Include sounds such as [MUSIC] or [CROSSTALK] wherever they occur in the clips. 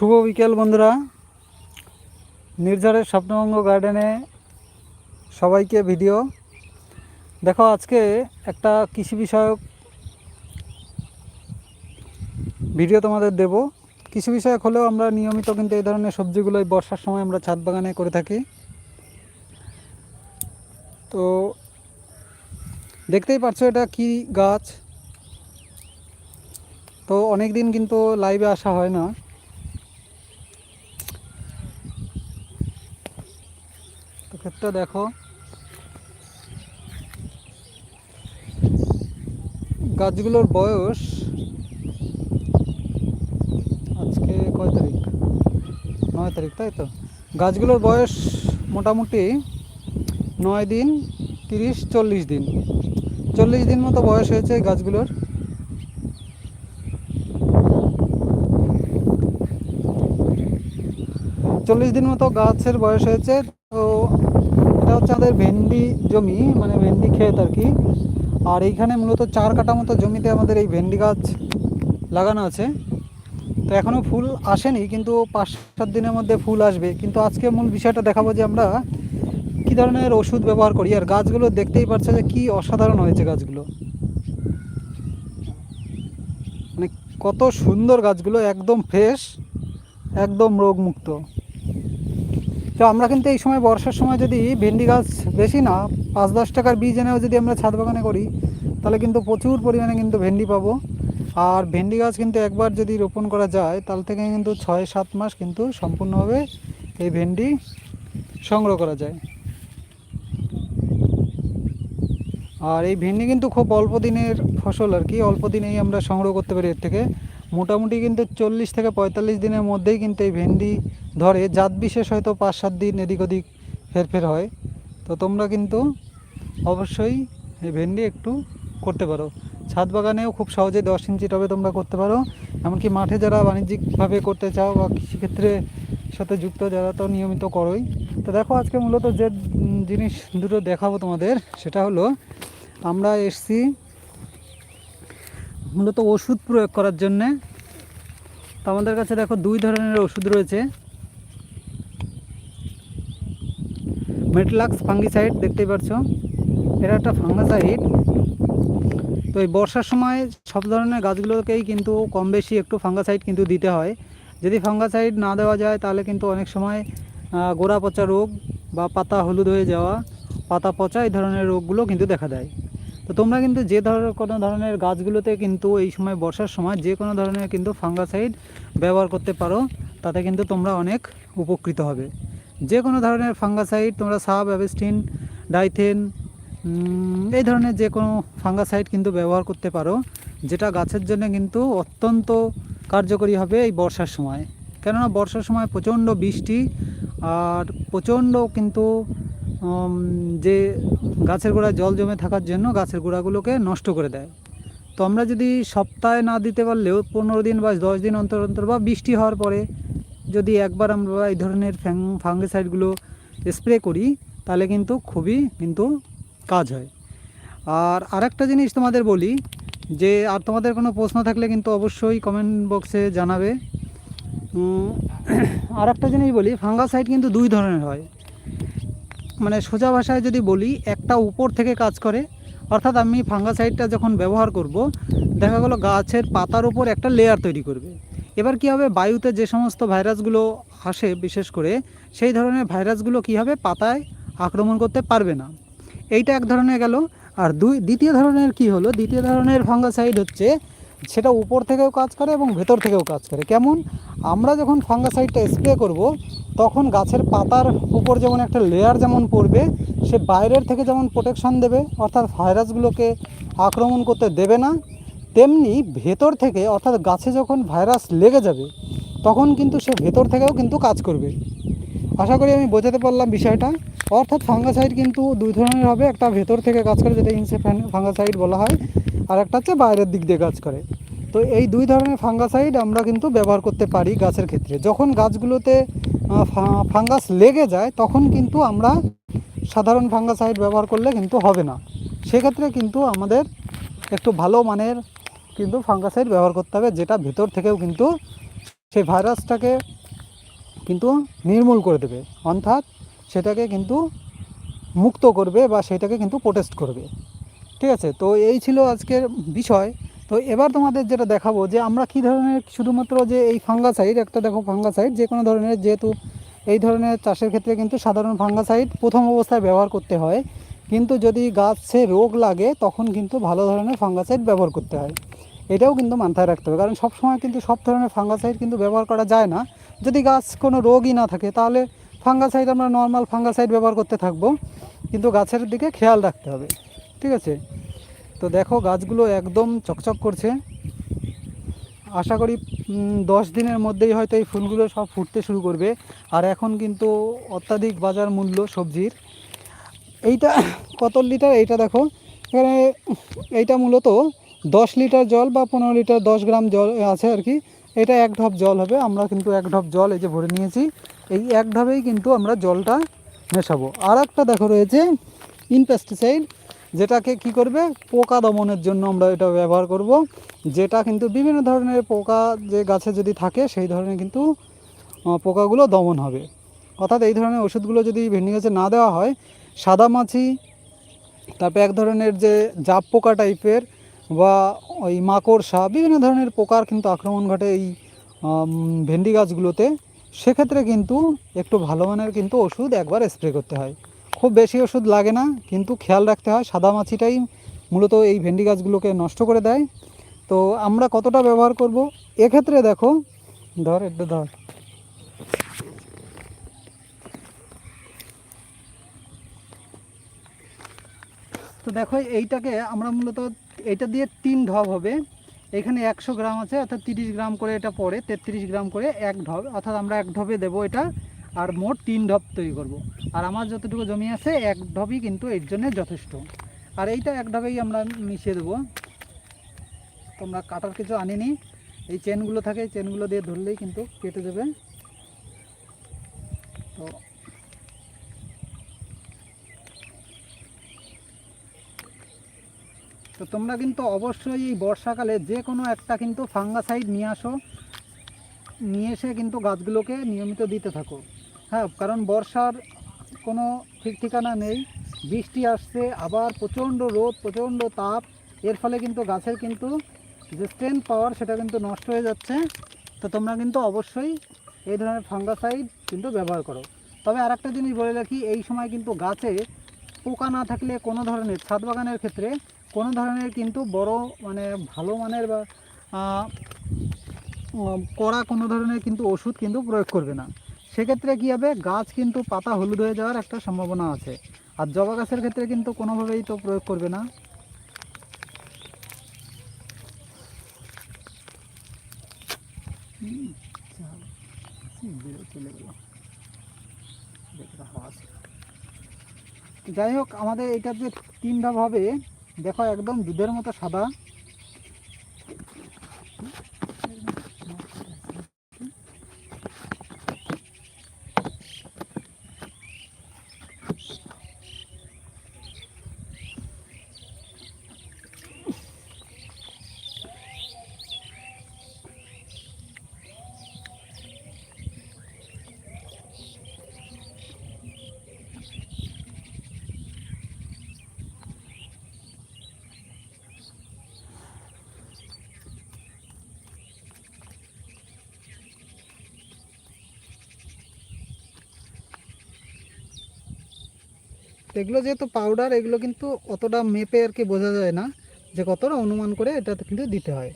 শুভ বিকেল, বন্ধুরা। নির্ঝরের স্বপ্নভঙ্গ গার্ডেনে সবাইকে ভিডিও। দেখো, আজকে একটা কৃষি বিষয়ক ভিডিও তোমাদের দেব। কৃষি বিষয়ক হলেও আমরা নিয়মিত কিন্তু এই ধরনের সবজিগুলো এই বর্ষার সময় আমরা ছাদ বাগানে করে থাকি। তো দেখতেই পাচ্ছ এটা কি গাছ। তো অনেক দিন কিন্তু লাইভে আসা হয় না। ক্ষেত্রে দেখো। গাছগুলোর বয়স আজকে কয় তারিখ? নয় তারিখ, তাই তো? গাছগুলোর বয়স মোটামুটি নয় দিন, তিরিশ, চল্লিশ দিন। চল্লিশ দিন মতো বয়স হয়েছে গাছগুলোর। চল্লিশ দিন মতো গাছের বয়স হয়েছে, তো হচ্ছে আমাদের ভেন্ডি জমি মানে ভেন্ডি ক্ষেত আর কি। আর এইখানে মূলত চার কাটা মতো জমিতে আমাদের এই ভেন্ডি গাছ লাগানো আছে। তো এখনও ফুল আসেনি, কিন্তু পাঁচ, সাত দিনের মধ্যে ফুল আসবে। কিন্তু আজকে মূল বিষয়টা দেখাবো যে আমরা কী ধরনের ওষুধ ব্যবহার করি। আর গাছগুলো দেখতেই পাচ্ছে যে কী অসাধারণ হয়েছে গাছগুলো। মানে কত সুন্দর গাছগুলো, একদম ফ্রেশ, একদম রোগমুক্ত। তো আমরা কিন্তু এই সময় বর্ষার সময় যদি ভেন্ডি গাছ বেশি না, পাঁচ দশ টাকার বীজ এনেও যদি আমরা ছাদ বাগানে করি, তাহলে কিন্তু প্রচুর পরিমাণে কিন্তু ভেন্ডি পাবো। আর ভেন্ডি গাছ কিন্তু একবার যদি রোপণ করা যায়, তাহলে থেকে কিন্তু ছয় সাত মাস কিন্তু সম্পূর্ণভাবে এই ভেন্ডি সংগ্রহ করা যায়। আর এই ভেন্ডি কিন্তু খুব অল্প দিনের ফসল আর কি, অল্প দিনেই আমরা সংগ্রহ করতে পারি এর থেকে। মোটামুটি কিন্তু চল্লিশ থেকে পঁয়তাল্লিশ দিনের মধ্যেই কিন্তু এই ভেন্ডি ধরে। জাত বিশেষ হয়তো পাঁচ সাত দিন এদিক ওদিক হেরফের হয়। তো তোমরা কিন্তু অবশ্যই এই ভেন্ডি একটু করতে পারো। ছাদ বাগানেও খুব সহজে দশ ইঞ্চি টবে তোমরা করতে পারো। এমনকি মাঠে যারা বাণিজ্যিকভাবে করতে চাও বা কৃষিক্ষেত্রে সাথে যুক্ত যারা, তো নিয়মিত করোই। তো দেখো আজকে মূলত যে জিনিস দুটো দেখাবো তোমাদের, সেটা হলো আমরা এসছি মূলত ওষুধ প্রয়োগ করার জন্যে। তো আমাদের কাছে দেখো দুই ধরনের ওষুধ রয়েছে। মেটলাক্স ফাঙ্গিসাইড দেখতেই পাচ্ছ এটা একটা ফাঙ্গাসাইড। তো এই বর্ষার সময় সব ধরনের গাছগুলোকেই কিন্তু কম বেশি একটু ফাঙ্গাসাইড কিন্তু দিতে হয়। যদি ফাঙ্গাসাইড না দেওয়া যায় তাহলে কিন্তু অনেক সময় গোড়া পচা রোগ বা পাতা হলুদ হয়ে যাওয়া, পাতা পচা এই ধরনের রোগগুলো কিন্তু দেখা দেয়। তো তোমরা কিন্তু যে ধরনের কোনো ধরনের গাছগুলোতে কিন্তু এই সময় বর্ষার সময় যে কোনো ধরনের কিন্তু ফাঙ্গাসাইড ব্যবহার করতে পারো, তাতে কিন্তু তোমরা অনেক উপকৃত হবে। যে কোনো ধরনের ফাঙ্গাসাইড, তোমরা সাব অ্যাভেস্টিন ডাইথেন এই ধরনের যে কোনো ফাঙ্গাসাইড কিন্তু ব্যবহার করতে পারো, যেটা গাছের জন্য কিন্তু অত্যন্ত কার্যকরী হবে এই বর্ষার সময়। কেননা বর্ষার সময় প্রচণ্ড বৃষ্টি আর প্রচণ্ড কিন্তু যে গাছের গোড়ায় জল জমে থাকার জন্য গাছের গোড়াগুলোকে নষ্ট করে দেয়। তো আমরা যদি সপ্তাহে না দিতে পারলেও পনেরো দিন বা দশ দিন অন্তর অন্তর বা বৃষ্টি হওয়ার পরে যদি একবার আমরা এই ধরনের ফ্যাং, ফাঙ্গিসাইডগুলো স্প্রে করি, তাহলে কিন্তু খুবই কিন্তু কাজ হয়। আর আরেকটা জিনিস তোমাদের বলি, যে আর তোমাদের কোনো প্রশ্ন থাকলে কিন্তু অবশ্যই কমেন্ট বক্সে জানাবে। আর একটা জিনিস বলি, ফাঙ্গাসাইড কিন্তু দুই ধরনের হয়। মানে সোজা ভাষায় যদি বলি, একটা উপর থেকে কাজ করে, অর্থাৎ আমি ফাঙ্গাসাইডটা যখন ব্যবহার করব, দেখা গেলো গাছের পাতার উপর একটা লেয়ার তৈরি করবে। এবার কি হবে? বায়ুতে যে সমস্ত ভাইরাসগুলো আসে, বিশেষ করে সেই ধরনের ভাইরাসগুলো কি হবে? পাতায় আক্রমণ করতে পারবে না। এইটা এক ধরনের গেল। আর দুই, দ্বিতীয় ধরনের কি হলো? দ্বিতীয় ধরনের ফাঙ্গাসাইড হচ্ছে সেটা উপর থেকেও কাজ করে এবং ভেতর থেকেও কাজ করে। কেমন? আমরা যখন ফাঙ্গাসাইডটা স্প্রে করব, তখন গাছের পাতার উপর যেমন একটা লেয়ার যেমন পড়বে, সে বাইরের থেকে যেমন প্রোটেকশন দেবে, অর্থাৎ ভাইরাসগুলোকে আক্রমণ করতে দেবে না, তেমনি ভেতর থেকে, অর্থাৎ গাছে যখন ভাইরাস লেগে যাবে, তখন কিন্তু সে ভেতর থেকেও কিন্তু কাজ করবে। আশা করি আমি বোঝাতে পারলাম বিষয়টা। অর্থাৎ ফাঙ্গাসাইড কিন্তু দুই ধরনের হবে, একটা ভেতর থেকে কাজ করে, যেটা ইনসে ফাঙ্গাসাইড বলা হয়, আর একটা হচ্ছে বাইরের দিক দিয়ে কাজ করে। তো এই দুই ধরনের ফাঙ্গাসাইড আমরা কিন্তু ব্যবহার করতে পারি গাছের ক্ষেত্রে। যখন গাছগুলোতে ফাঙ্গাস লেগে যায়, তখন কিন্তু আমরা সাধারণ ফাঙ্গাসাইড ব্যবহার করলে কিন্তু হবে না। সেক্ষেত্রে কিন্তু আমাদের একটু ভালো মানের কিন্তু ফাঙ্গাসাইড ব্যবহার করতে হবে, যেটা ভেতর থেকেও কিন্তু সেই ভাইরাসটাকে কিন্তু নির্মূল করে দেবে। অর্থাৎ সেটাকে কিন্তু মুক্ত করবে বা সেটাকে কিন্তু প্রোটেস্ট করবে। ঠিক আছে? তো এই ছিল আজকের বিষয়। তো এবার তোমাদের যেটা দেখাবো যে আমরা কী ধরনের, শুধুমাত্র যে এই ফাঙ্গাসাইড একটা দেখো ফাঙ্গাসাইড যে কোনো ধরনের যেহেতু এই ধরনের চাষের ক্ষেত্রে কিন্তু সাধারণ ফাঙ্গাসাইড প্রথম অবস্থায় ব্যবহার করতে হয়। কিন্তু যদি গাছে রোগ লাগে, তখন কিন্তু ভালো ধরনের ফাঙ্গাসাইড ব্যবহার করতে হয়। এটাও কিন্তু মাথায় রাখতে হবে। কারণ সব সময় কিন্তু সব ধরনের ফাঙ্গাসাইড কিন্তু ব্যবহার করা যায় না। যদি গাছ কোনো রোগই না থাকে, তাহলে ফাঙ্গাসাইড আমরা নর্মাল ফাঙ্গাসাইড ব্যবহার করতে থাকব, কিন্তু গাছের দিকে খেয়াল রাখতে হবে, ঠিক আছে? তো দেখো গাছগুলো একদম চকচক করছে। আশা করি দশ দিনের মধ্যেই হয়তো এই ফুলগুলো সব ফুটতে শুরু করবে। আর এখন কিন্তু অত্যাধিক বাজার মূল্য সবজির। এইটা কত লিটার? এইটা দেখো, এখানে এইটা মূলত দশ লিটার জল বা পনেরো লিটার দশ গ্রাম জল আছে আর কি। এটা এক ঢপ জল হবে, আমরা কিন্তু এক ঢপ জল এই যে ভরে নিয়েছি। এই একভাবেই কিন্তু আমরা জলটা মেশাবো। আর একটা দেখো রয়েছে ইনপেস্টিসাইড, যেটাকে কি করবে? পোকা দমনের জন্য আমরা এটা ব্যবহার করব, যেটা কিন্তু বিভিন্ন ধরনের পোকা যে গাছে যদি থাকে, সেই ধরনের কিন্তু পোকাগুলো দমন হবে। অর্থাৎ এই ধরনের ওষুধগুলো যদি ভেন্ডি গাছে না দেওয়া হয়, সাদা মাছি, তারপরে এক ধরনের যে জাপ পোকা টাইপের বা ওই মাকড়সা, বিভিন্ন ধরনের পোকার কিন্তু আক্রমণ ঘটে এই ভেন্ডি গাছগুলোতে। সেক্ষেত্রে কিন্তু একটু ভালো মানের কিন্তু ওষুধ একবার স্প্রে করতে হয়। খুব বেশি ওষুধ লাগে না, কিন্তু খেয়াল রাখতে হয়, সাদা মাছিটাই মূলত এই ভেন্ডি গাছগুলোকে নষ্ট করে দেয়। তো আমরা কতটা ব্যবহার করব? এক্ষেত্রে দেখো, ধর, একটু ধর। তো দেখো, এইটাকে আমরা মূলত এটা দিয়ে তিন ঢপ হবে। এখানে একশো গ্রাম আছে, অর্থাৎ তিরিশ গ্রাম করে এটা পড়ে, তেত্রিশ গ্রাম করে এক ঢপ অর্থাৎ আমরা এক ঢপে দেবো এটা, আর মোট তিন ঢপ তৈরি করব। আর আমার যতটুকু জমি আছে, এক ঢপই কিন্তু এর জন্য যথেষ্ট। আর এইটা এক ঢপেই আমরা মিশিয়ে দেবো। তোমরা কাটার কিছু আনিনি এই চেনগুলো থাকে চেনগুলো দিয়ে ধরলেই কিন্তু কেটে দেবে। তো তো তোমরা কিন্তু অবশ্যই এই বর্ষাকালে যে কোনো একটা কিন্তু ফাঙ্গাসাইড নিয়ে আসো। নিয়ে এসে কিন্তু গাছগুলোকে নিয়মিত দিতে থাকো। হ্যাঁ কারণ বর্ষার কোনো ঠিক ঠিকানা নেই। বৃষ্টি আসছে, আবার প্রচণ্ড রোদ, প্রচণ্ড তাপ। এর ফলে কিন্তু গাছের কিন্তু যে স্ট্রেংথ পাওয়ার সেটা কিন্তু নষ্ট হয়ে যাচ্ছে। তো তোমরা কিন্তু অবশ্যই এই ধরনের ফাঙ্গাসাইড কিন্তু ব্যবহার করো। তবে আর একটা জিনিস বলে রাখি, এই সময় কিন্তু গাছে পোকা না থাকলে কোনো ধরনের, ছাদ বাগানের ক্ষেত্রে কোনো ধরনের কিন্তু বড় মানে ভালো মানের বা কড়া কোনো ধরনের কিন্তু ওষুধ কিন্তু প্রয়োগ করবে না। সেক্ষেত্রে কী হবে? গাছ কিন্তু পাতা হলুদ হয়ে যাওয়ার একটা সম্ভাবনা আছে। আর জবা গাছের ক্ষেত্রে কিন্তু কোনোভাবেই তো প্রয়োগ করবে না। চলে গেল যাই হোক আমাদের এটা যে তিন ধাপ হবে দেখো একদম দুধের মতো সাদা। এগুলো যেহেতু পাউডার এগুলো কিন্তু অতটা মেপে আর কি বোঝা যায় না যে কতটা অনুমান করে এটা কিন্তু দিতে হয়।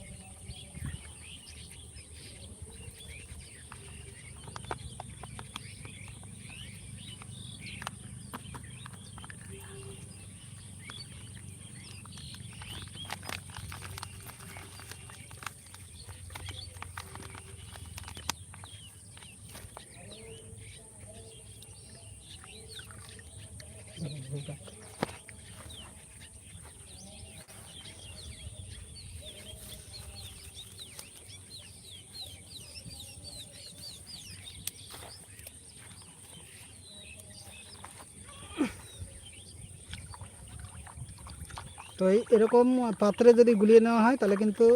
তো এই এরকম পাত্রে যদি গুলিয়ে নেওয়া হয়, তাহলে কিন্তু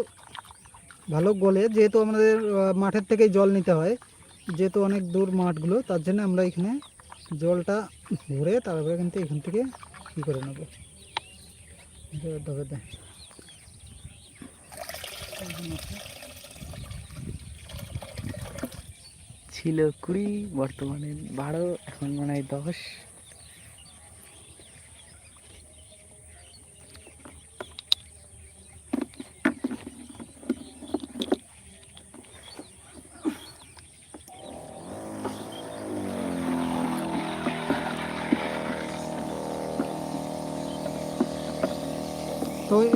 ভালো গলে। যেহেতু আমাদের মাঠের থেকেই জল নিতে হয়, যেহেতু অনেক দূর মাঠগুলো, তার জন্য আমরা এখানে জলটা ভরে তারপরে কিন্তু এখান থেকে কী করে নেব? ছিল কুড়ি, বর্তমানে বারো, এখন মনে হয় দশ।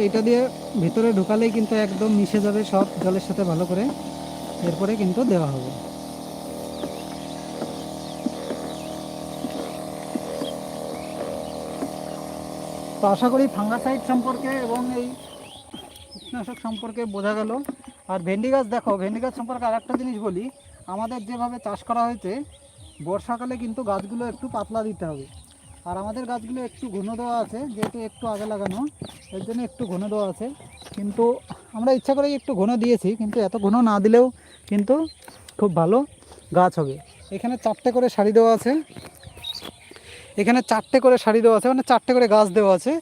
এটা দিয়ে ভিতরে ঢুকালেই কিন্তু একদম মিশে যাবে সব জলের সাথে ভালো করে। এরপরে কিন্তু দেওয়া হবে। তো আশা করি ফাঙ্গাসাইড সম্পর্কে এবং এই কীটনাশক সম্পর্কে বোঝা গেল। আর ভেন্ডি গাছ দেখো, ভেন্ডি গাছ সম্পর্কে আর একটা জিনিস বলি। আমাদের যেভাবে চাষ করা হয়েছে, বর্ষাকালে কিন্তু গাছগুলো একটু পাতলা দিতে হবে। আর আমাদের গাছগুলো একটু ঘন দেওয়া আছে, যেহেতু একটু আগে লাগানো, এর জন্য একটু ঘন দেওয়া আছে। কিন্তু আমরা ইচ্ছা করেই একটু ঘন দিয়েছি, কিন্তু এত ঘন না দিলেও কিন্তু খুব ভালো গাছ হবে। এখানে চারটে করে শাড়ি দেওয়া আছে। এখানে চারটে করে শাড়ি দেওয়া আছে মানে চারটে করে গাছ দেওয়া আছে।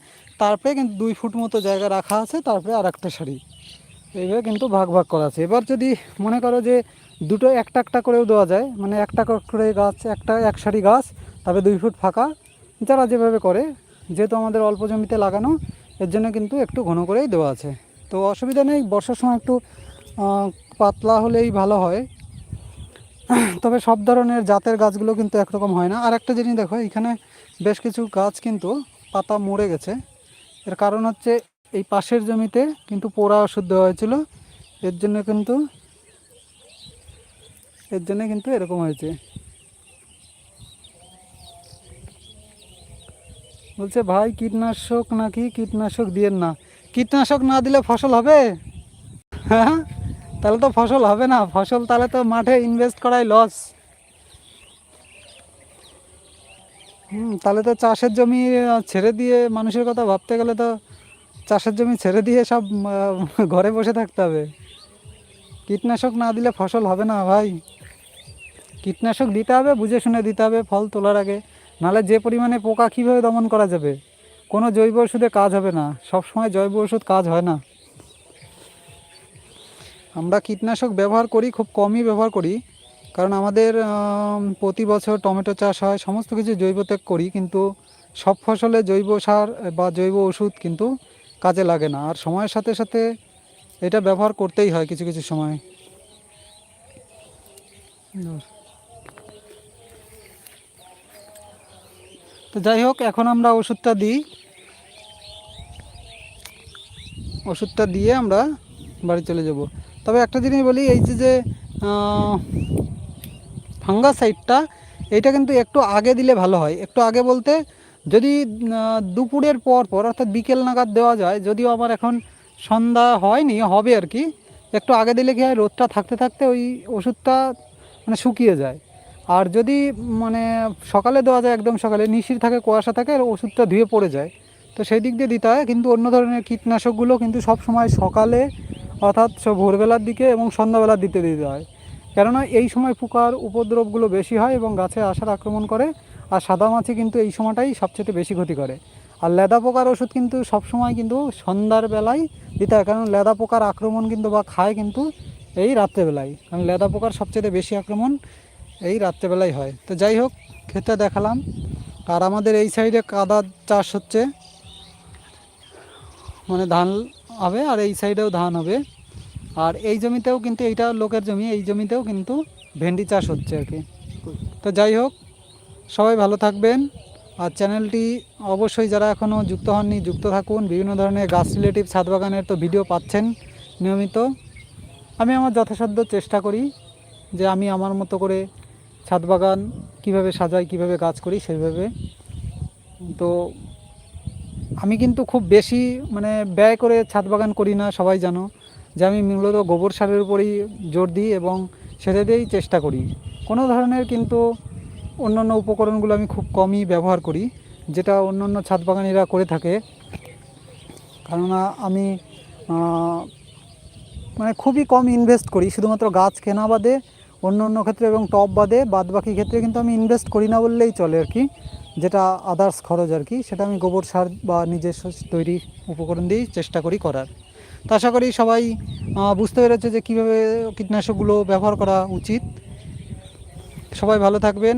তারপরে কিন্তু দুই ফুট মতো জায়গা রাখা আছে, তারপরে আর একটা শাড়ি এইভাবে কিন্তু ভাগ ভাগ করা আছে। এবার যদি মনে করো যে দুটো একটা একটা করেও দেওয়া যায় মানে একটা করে গাছ, একটা এক সারি গাছ তবে দুই ফুট ফাঁকা যারা যেভাবে করে, যেহেতু আমাদের অল্প জমিতে লাগানো, এর জন্য কিন্তু একটু ঘন করেই দেওয়া আছে। তো অসুবিধা নেই, বর্ষার সময় একটু পাতলা হলেই ভালো হয়। তবে সব ধরনের জাতের গাছগুলো কিন্তু একরকম হয় না। আর একটা জিনিস দেখো, এখানে বেশ কিছু গাছ কিন্তু পাতা মরে গেছে। এর কারণ হচ্ছে, এই পাশের জমিতে কিন্তু পোড়া ওষুধ দেওয়া হয়েছিল। এর জন্য কিন্তু, এর জন্য কিন্তু এরকম হয়েছে। বলছে, ভাই, কীটনাশক নাকি? কীটনাশক দিয়েন না। কীটনাশক না দিলে ফসল হবে? হ্যাঁ তাহলে তো ফসল হবে না। ফসল তাহলে তো মাঠে ইনভেস্ট করাই লস হুম, তাহলে তো চাষের জমি ছেড়ে দিয়ে মানুষের কথা ভাবতে গেলে তো চাষের জমি ছেড়ে দিয়ে সব [LAUGHS] ঘরে বসে থাকতে হবে। কীটনাশক না দিলে ফসল হবে না ভাই। কীটনাশক দিতে হবে, বুঝে শুনে দিতে হবে, ফল তোলার আগে। নাহলে যে পরিমাণে পোকা কীভাবে দমন করা যাবে? কোনো জৈব ওষুধে কাজ হবে না। সব সময় জৈব ওষুধ কাজ হয় না। আমরা কীটনাশক ব্যবহার করি, খুব কমই ব্যবহার করি। কারণ আমাদের প্রতি বছর টমেটো চাষ হয়, সমস্ত কিছু জৈব ত্যাগ করি, কিন্তু সব ফসলে জৈব সার বা জৈব ওষুধ কিন্তু কাজে লাগে না। আর সময়ের সাথে সাথে এটা ব্যবহার করতেই হয় কিছু কিছু সময়। তো যাই হোক, এখন আমরা ওষুধটা দিই। ওষুধটা দিয়ে আমরা বাড়ি চলে যাব। তবে একটা জিনিস বলি, এই যে যে ফাঙ্গাসাইডটা এটা কিন্তু একটু আগে দিলে ভালো হয়। একটু আগে বলতে, যদি দুপুরের পর পর, অর্থাৎ বিকেল নাগাদ দেওয়া যায়, যদিও আমার এখন সন্ধ্যা হয়নি, হবে আর কি, একটু আগে দিলে কি হয়, রোদটা থাকতে থাকতে ওই ওষুধটা মানে শুকিয়ে যায়। আর যদি মানে সকালে দেওয়া যায়, একদম সকালে, নিশির থাকে, কুয়াশা থাকে, আর ওষুধটা ধুয়ে পড়ে যায়, তো সেই দিক দিয়ে দিতে হয়। কিন্তু অন্য ধরনের কীটনাশকগুলো কিন্তু সব সময় সকালে, অর্থাৎ ভোরবেলার দিকে এবং সন্ধ্যাবেলার দিতে দিতে হয়। কেননা এই সময় পোকার উপদ্রবগুলো বেশি হয় এবং গাছে আসার আক্রমণ করে, আর সাদা মাছি কিন্তু এই সময়টাই সবচেয়ে বেশি ক্ষতি করে। আর লেদা পোকার ওষুধ কিন্তু সব সময় কিন্তু সন্ধ্যার বেলায় দিতে হয়, কারণ লেদা পোকার আক্রমণ কিন্তু বা খায় কিন্তু এই রাত্রেবেলায়। কারণ লেদা পোকার সবচেয়ে বেশি আক্রমণ এই রাত্রেবেলায় হয়। তো যাই হোক ক্ষেতটা দেখালাম। আর আমাদের এই সাইডে কাদা চাষ হচ্ছে। মানে ধান হবে আর এই সাইডেও ধান হবে। আর এই জমিতেও কিন্তু এইটা লোকের জমি, এই জমিতেও কিন্তু ভেন্ডি চাষ হচ্ছে আর কি। তো যাই হোক, সবাই ভালো থাকবেন। আর চ্যানেলটি অবশ্যই যারা এখনও যুক্ত হননি, যুক্ত থাকুন। বিভিন্ন ধরনের গাছ রিলেটিভ ছাদ বাগানের তো ভিডিও পাচ্ছেন নিয়মিত। আমি আমার যথাসাধ্য চেষ্টা করি যে আমি আমার মতো করে ছাদ বাগান কীভাবে সাজাই, কীভাবে গাছ করি সেইভাবে তো আমি কিন্তু খুব বেশি মানে ব্যয় করে ছাদ বাগান করি না, সবাই জানো। যে আমি মূলত গোবর সারের উপরই জোর দিই এবং সেটা দিয়েই চেষ্টা করি। কোনো ধরনের কিন্তু অন্যান্য উপকরণগুলো আমি খুব কমই ব্যবহার করি, যেটা অন্যান্য ছাদ বাগানিরা করে থাকে। কেননা আমি মানে খুবই কম ইনভেস্ট করি, শুধুমাত্র গাছ কেনা বাদে অন্য অন্য ক্ষেত্রে এবং টপ বাদে বাদ বাকি ক্ষেত্রে কিন্তু আমি ইনভেস্ট করি না বললেই চলে আর কি। যেটা আদার্স খরচ আর কি, সেটা আমি গোবর সার বা নিজস্ব তৈরি উপকরণ দিয়েই চেষ্টা করি করার। তো আশা করি সবাই বুঝতে পেরেছে যে কীভাবে কীটনাশকগুলো ব্যবহার করা উচিত। সবাই ভালো থাকবেন।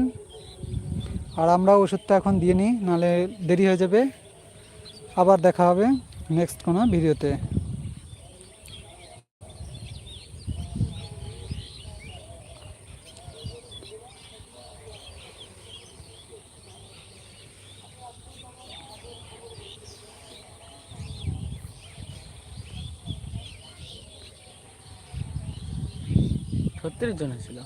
আর আমরা ওষুধটা এখন দিয়ে নিই নাহলে দেরি হয়ে যাবে। আবার দেখা হবে নেক্সট কোনো ভিডিওতে। ছত্রিশ জন ছিল